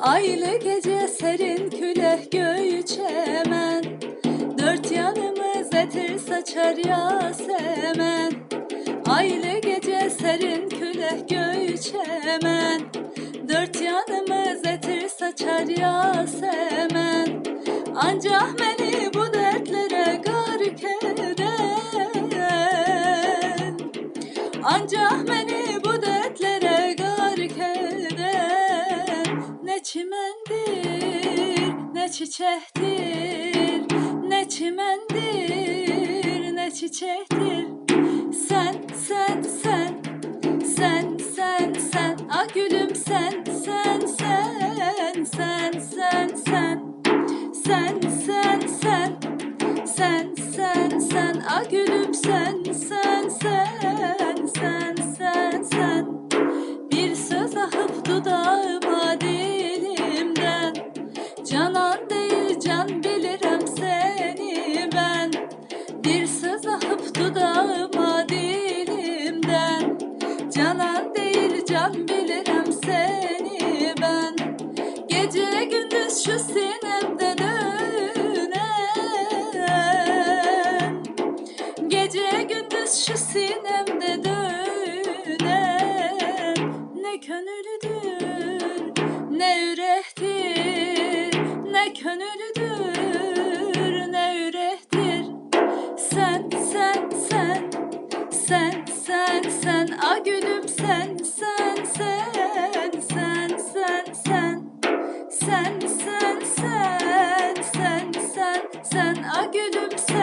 Aylı gece serin küleh göğüçemen Dört yanımız etir saçar yasemen. Aylı gece serin küleh göğüçemen Dört yanımız etir saçar yasemen. Ancak beni bu dertlere gark eden. Ancak beni çimendir ne çiçektir Ne çimendir ne çiçektir Sen sen sen sen sen sen A gülüm sen sen sen sen sen sen sen sen sen sen sen sen a gülüm sen sen sen sen sen sen bir söz ahıp dudağıma Bir söz ahıp dudağıma dilimden Canan değil can bilirim seni ben. Gece gündüz şu sinemde dönen. Gece gündüz şu sinemde dönen. Ne könüllüdür ne sen sen sen a gülüm sen sen sen sen sen sen sen sen sen sen sen sen a gülüm sen